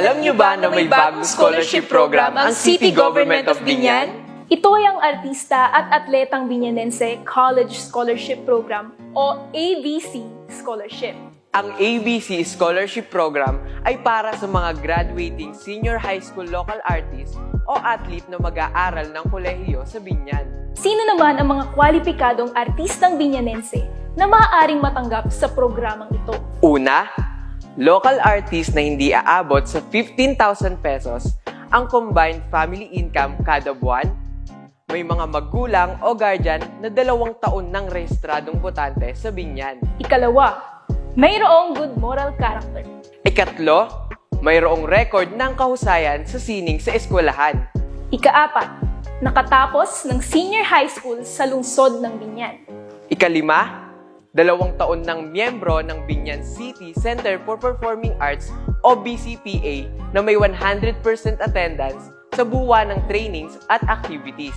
Alam niyo ba na may bagong scholarship program ang City Government of Binyan? Ito ay ang artista at atletang Binyanense College Scholarship Program o ABC Scholarship. Ang ABC Scholarship Program ay para sa mga graduating senior high school local artists o athlete na mag-aaral ng kolehiyo sa Binyan. Sino naman ang mga kwalipikadong artistang Binyanense na maaaring matanggap sa programang ito? Una, local artist na hindi aabot sa 15,000 pesos ang combined family income kada buwan, may mga magulang o guardian na dalawang taon ng rehistradong botante sa Binyan. Ikalawa, mayroong good moral character. Ikatlo, mayroong record ng kahusayan sa sining sa eskwelahan. Ikaapat, nakatapos ng senior high school sa lungsod ng Binyan. Ikalima, dalawang taon ng miyembro ng Binyan City Center for Performing Arts o BCPA na may 100% attendance sa buwa ng trainings at activities.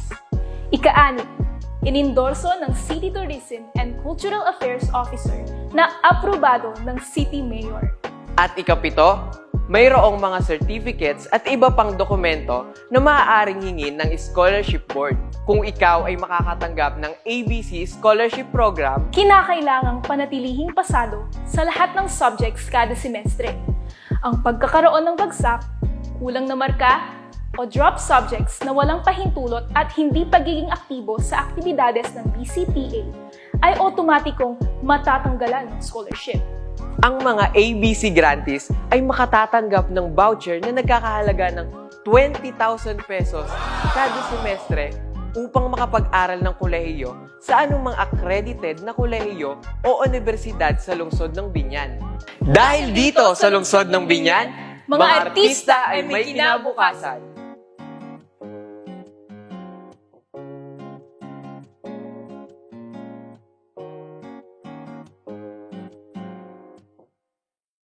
Ika-anim, inindorso ng City Tourism and Cultural Affairs Officer na aprobado ng City Mayor. At ikapito, mayroong mga certificates at iba pang dokumento na maaaring hingin ng Scholarship Board. Kung ikaw ay makakatanggap ng ABC Scholarship Program, Kinakailangang panatilihing pasado sa lahat ng subjects kada semestre. Ang pagkakaroon ng bagsak, kulang na marka, o drop subjects na walang pahintulot at hindi pagiging aktibo sa aktibidades ng BCPA ay otomatikong matatanggalan ng scholarship. Ang mga ABC grantees ay makatatanggap ng voucher na nagkakahalaga ng 20,000 pesos kada semestre upang makapag-aral ng kolehiyo sa anumang accredited na kolehiyo o universidad sa lungsod ng Binyan. Dahil dito sa lungsod ng Binyan, mga artista ay may kinabukasan.